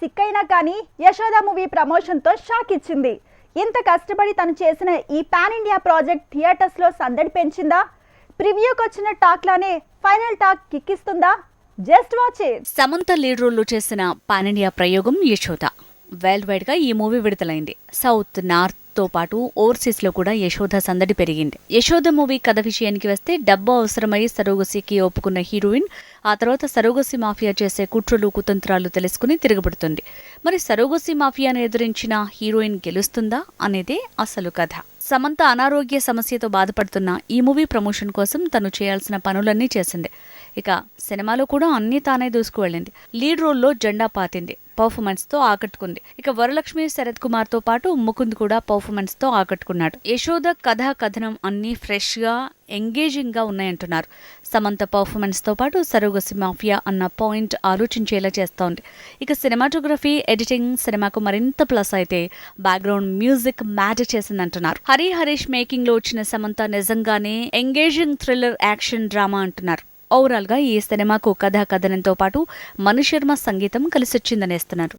Sick అయినా కానీ Yashoda movie ప్రమోషన్తో shock ఇచ్చింది. ఇంత కష్టపడి తను చేసిన ఈ పాన్ ఇండియా ప్రాజెక్ట్ థియేటర్స్లో సందడి పెంచిందా? ప్రివ్యూకి వచ్చిన టాక్లానే ఫైనల్ టాక్ కిక్కిస్తుందా? జస్ట్ వాచ్ సమంత లీడ్ రోల్లో చేసిన పాన్ ఇండియా ప్రయోగం యశోద. వరల్డ్ వైడ్గా ఈ మూవీ విడుదలైంది. సౌత్ నార్త్ తో పాటు ఓవర్సీస్లో కూడా యశోద సందడి పెరిగింది. యశోద మూవీ కథ విషయానికి వస్తే డబ్బు అవసరమై సరోగసికి ఒప్పుకున్న హీరోయిన్ ఆ తర్వాత సరోగసి మాఫియా చేసే కుట్రలు కుతంత్రాలు తెలుసుకుని తిరగబడుతుంది. మరి సరోగసి మాఫియాను ఎదిరించిన హీరోయిన్ గెలుస్తుందా అనేదే అసలు కథ. సమంత అనారోగ్య సమస్యతో బాధపడుతున్న ఈ మూవీ ప్రమోషన్ కోసం తను చేయాల్సిన పనులన్నీ చేసింది. ఇక సినిమాలో కూడా అన్నీ తానే దూసుకువెళ్ళింది. లీడ్ రోల్లో జెండా పాతింది. పర్ఫార్మెన్స్తో ఆకట్టుకుంది. ఇక వరలక్ష్మి శరత్ కుమార్తో పాటు ముకుంద్ కూడా పర్ఫార్మెన్స్తో ఆకట్టుకున్నాడు. యశోద కథా కథనం అన్ని ఫ్రెష్గా ఎంగేజింగ్గా ఉన్నాయంటున్నారు. సమంత పర్ఫార్మెన్స్తో పాటు సరోగసి మాఫియా అన్న పాయింట్ ఆలోచించేలా చేస్తోంది. ఇక సినిమాటోగ్రఫీ ఎడిటింగ్ సినిమాకు మరింత ప్లస్ అయితే బ్యాక్గ్రౌండ్ మ్యూజిక్ మ్యాటర్ చేసిందంటున్నారు. హరి హరీష్ మేకింగ్లో వచ్చిన సమంత నిజంగానే ఎంగేజింగ్ థ్రిల్లర్ యాక్షన్ డ్రామా అంటున్నారు. ఓవరాల్గా ఈ సినిమాకు కథా కథనంతో పాటు మణిశర్మ సంగీతం కలిసొచ్చిందనేస్తున్నారు.